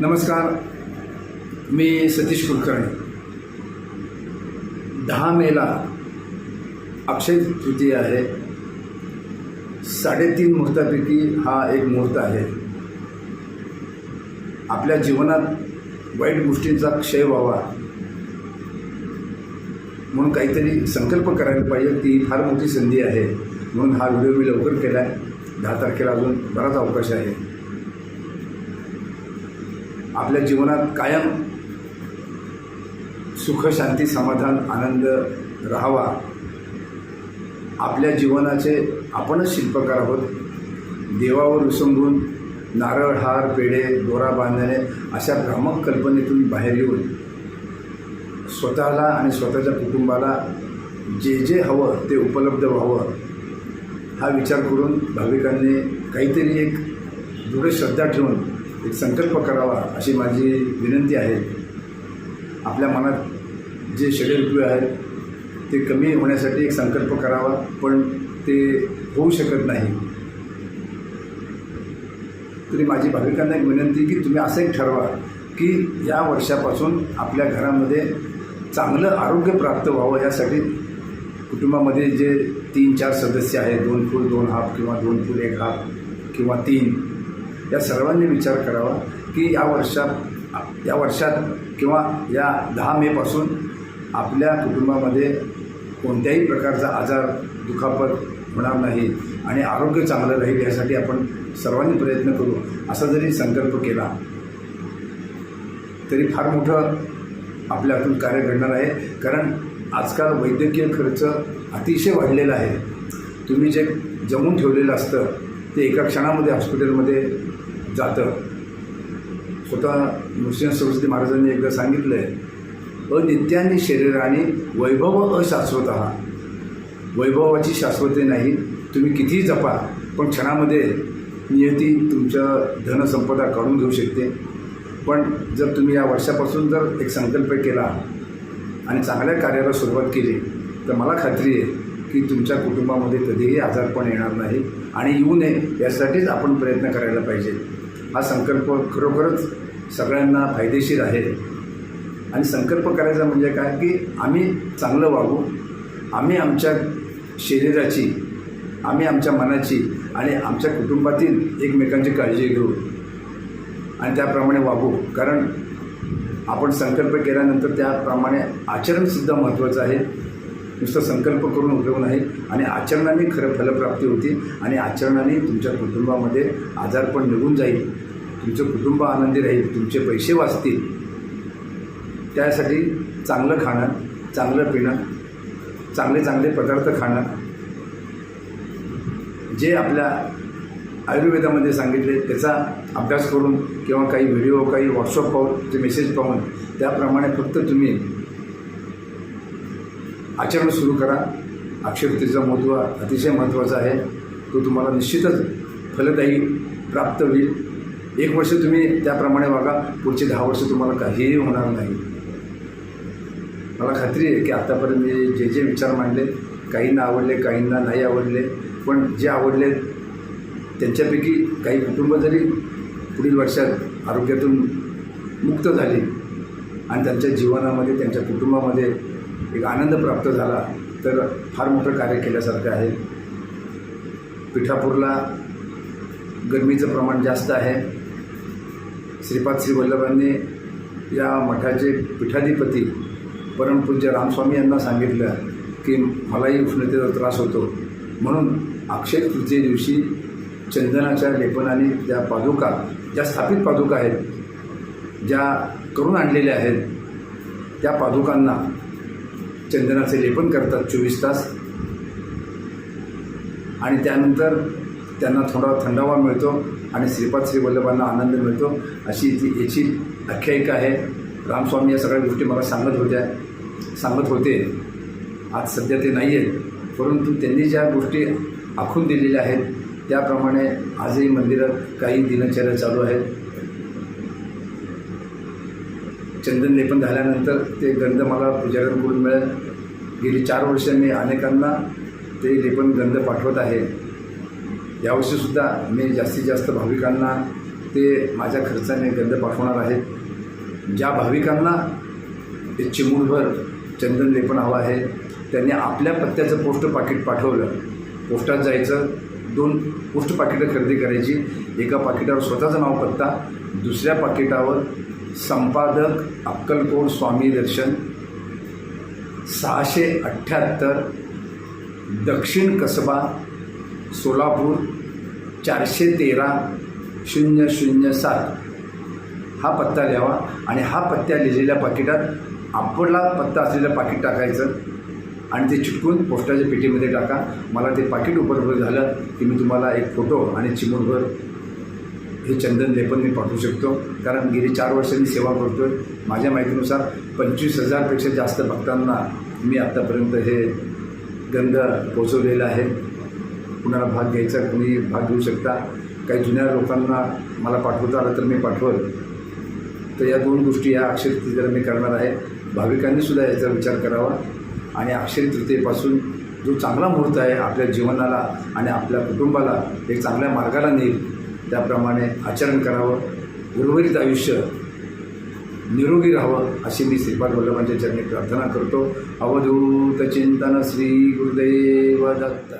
नमस्कार मी सतीश कुलकर्णी. दहा मेला अक्षय तृतीय आहे. साडेतीन मुहूर्तापैकी हा एक मुहूर्त आहे. आपल्या जीवनात वाईट गोष्टींचा क्षय व्हावा म्हणून काहीतरी संकल्प करायला पाहिजे. ती फार मोठी संधी आहे. म्हणून हा व्हिडिओ मी लवकर केला आहे दहा तारखेला अजून बराच अवकाश आहे. आपल्या जीवनात कायम सुख शांती समाधान आनंद राहावा. आपल्या जीवनाचे आपणच शिल्पकार आहोत. देवावर विसंबून नारळ हार पेढे दोरा बांधणे अशा भ्रामक कल्पनेतून बाहेर येऊन स्वतःला आणि स्वतःच्या कुटुंबाला जे जे हवं ते उपलब्ध व्हावं हा विचार करून भाविकांनी काहीतरी एक दृढ श्रद्धा ठेवून एक संकल्प करावा अशी माझी विनंती आहे. आपल्या मनात जे षडयंत्र आहेत ते कमी होण्यासाठी एक संकल्प करावा पण ते होऊ शकत नाही. तरी माझी भाविकांना एक विनंती की तुम्ही असं एक ठरवा की या वर्षापासून आपल्या घरामध्ये चांगलं आरोग्य प्राप्त व्हावं यासाठी कुटुंबामध्ये जे तीन चार सदस्य आहेत दोन फूल दोन हाफ किंवा दोन फूल एक हाफ किंवा तीन या सर्वांनी विचार करावा की या वर्षात या वर्षात किंवा या दहा मेपासून आपल्या कुटुंबामध्ये कोणत्याही प्रकारचा आजार दुखापत होणार नाही आणि आरोग्य चांगलं राहील यासाठी आपण सर्वांनी प्रयत्न करू असा जरी संकल्प केला तरी फार मोठं आपल्या हातून कार्य घडणार आहे. कारण आजकाल वैद्यकीय खर्च अतिशय वाढलेला आहे. तुम्ही जे जमून ठेवलेलं असतं ते एका क्षणामध्ये हॉस्पिटलमध्ये जातं. स्वतः नृसिंह सरस्वती महाराजांनी एकदा सांगितलं आहे अनित्यानी शरीराने वैभव अशाश्वत वैभवाची शाश्वती नाही तुम्ही कितीही जपा पण क्षणामध्ये नियती तुमच्या धनसंपदा काढून घेऊ शकते. पण जर तुम्ही या वर्षापासून जर एक संकल्प केला आणि चांगल्या कार्याला सुरुवात केली तर मला खात्री आहे की तुमच्या कुटुंबामध्ये कधीही आजारपण येणार नाही आणि येऊ नये यासाठीच आपण प्रयत्न करायला पाहिजे. हा संकल्प खरोखरच सगळ्यांना फायदेशीर आहे. आणि संकल्प करायचा म्हणजे काय? की आम्ही चांगलं वागू आम्ही आमच्या शरीराची आम्ही आमच्या मनाची आणि आमच्या कुटुंबातील एकमेकांची काळजी घेऊ आणि त्याप्रमाणे वागू. कारण आपण संकल्प केल्यानंतर त्याप्रमाणे आचरणसुद्धा महत्त्वाचं आहे. नुसतं संकल्प करून उपयोग नाही आणि आचरणाने खरं फलप्राप्ती होती आणि आचरणाने तुमच्या कुटुंबामध्ये आजारपण निघून जाईल. तुमचं कुटुंब आनंदी राहील तुमचे पैसे वाचतील. त्यासाठी चांगलं खाणं चांगलं पिणं चांगले चांगले पदार्थ खाणं. जे आपल्या आयुर्वेदामध्ये सांगितले त्याचा अभ्यास करून किंवा काही व्हिडिओ काही व्हॉट्सअप पाहून ते मेसेज पाहून त्याप्रमाणे फक्त तुम्ही आचरण सुरू करा. अक्षरतेचं महत्त्व अतिशय महत्त्वाचं आहे. तो तुम्हाला निश्चितच फलदायी प्राप्त होईल. एक वर्ष तुम्ही त्याप्रमाणे वागा. पुढचे दहा वर्ष तुम्हाला काहीही होणार नाही. मला खात्री आहे की आत्तापर्यंत मी जे जे विचार मांडले काहींना आवडले काहींना नाही आवडले पण जे आवडले त्यांच्यापैकी काही कुटुंब जरी पुढील वर्षात आरोग्यातून मुक्त झाली आणि त्यांच्या जीवनामध्ये त्यांच्या कुटुंबामध्ये एक आनंद प्राप्त झाला तर फार मोठं कार्य केल्यासारखं आहे. पिठापूरला गरमीचं प्रमाण जास्त आहे. श्रीपाद श्री वल्लभांनी या मठाचे पीठाधिपती परमपूज्य रामस्वामी यांना सांगितलं की मलाही उष्णतेचा त्रास होतो. म्हणून अक्षय तृतीये दिवशी चंदनाच्या लेपनाने त्या पादुका ज्या स्थापित पादुका आहेत ज्या करून आणलेल्या आहेत त्या पादुकांना चंदनाचे लेपन करतात चोवीस तास. आणि त्यानंतर त्यांना थोडा थंडावा मिळतो आणि श्रीपाद श्रीवल्लभांना आनंद मिळतो. अशी ती याची आख्यायिका आहे. रामस्वामी या सगळ्या गोष्टी मला सांगत होत्या सांगत होते. आज सध्या ते नाही आहेत परंतु त्यांनी ज्या गोष्टी आखून दिलेल्या आहेत त्याप्रमाणे आजही मंदिरात काही दिनचर्या चालू आहेत. चंदन लेपन झाल्यानंतर ते गंध मला पुजाऱ्यांकडून मिळेल? गेली चार वर्ष मी अनेकांना ते लेपन गंध पाठवत आहे. यावर्षीसुद्धा मी जास्तीत जास्त भाविकांना ते माझ्या खर्चाने गंध पाठवणार आहेत ज्या भाविकांना ते चिमूलभर चंदन लेपन हवं आहे त्यांनी आपल्या पत्त्याचं पोस्ट पाकिट पाठवलं. पोस्टात जायचं दोन पोस्ट पाकिटं खरेदी करायची. एका पाकिटावर स्वतःचं नाव पत्ता दुसऱ्या पाकिटावर संपादक अक्कलकोट स्वामी दर्शन सहाशे अठ्ठ्याहत्तर दक्षिण कसबा सोलापूर चारशे तेरा शून्य शून्य सात. हा पत्ता लिहावा आणि हा पत्ता लिहिलेल्या पाकिटात आपला पत्ता असलेलं पाकिट टाकायचं आणि ते चिटकून पोस्टाच्या पेटीमध्ये टाका. मला ते पाकिट उपलब्ध झालं की मी तुम्हाला एक फोटो आणि चिमूटभर हे चंदन लेपन मी पाठवू शकतो. कारण गेली चार वर्षांनी सेवा करतो आहे माझ्या माहितीनुसार पंचवीस हजारपेक्षा जास्त भक्तांना मी आत्तापर्यंत हे गंध पोचवलेलं आहे. कुणाला भाग घ्यायचा कुणी भाग घेऊ शकता. काही जुन्या लोकांना मला पाठवता आलं तर मी पाठवल. तर या दोन गोष्टी या अक्षय तृतीयेला मी करणार आहे. भाविकांनीसुद्धा याचा विचार करावा. आणि अक्षय तृतीयेपासून जो चांगला मुहूर्त आहे आपल्या जीवनाला आणि आपल्या कुटुंबाला एक चांगल्या मार्गाला नेईल. त्याप्रमाणे आचरण करावं उर्वरित आयुष्य निरोगी राहावं अशी मी श्रीपाद वल्लभांच्या चरणी प्रार्थना करतो. अवधूत चिंतन श्री गुरुदेव दत्त.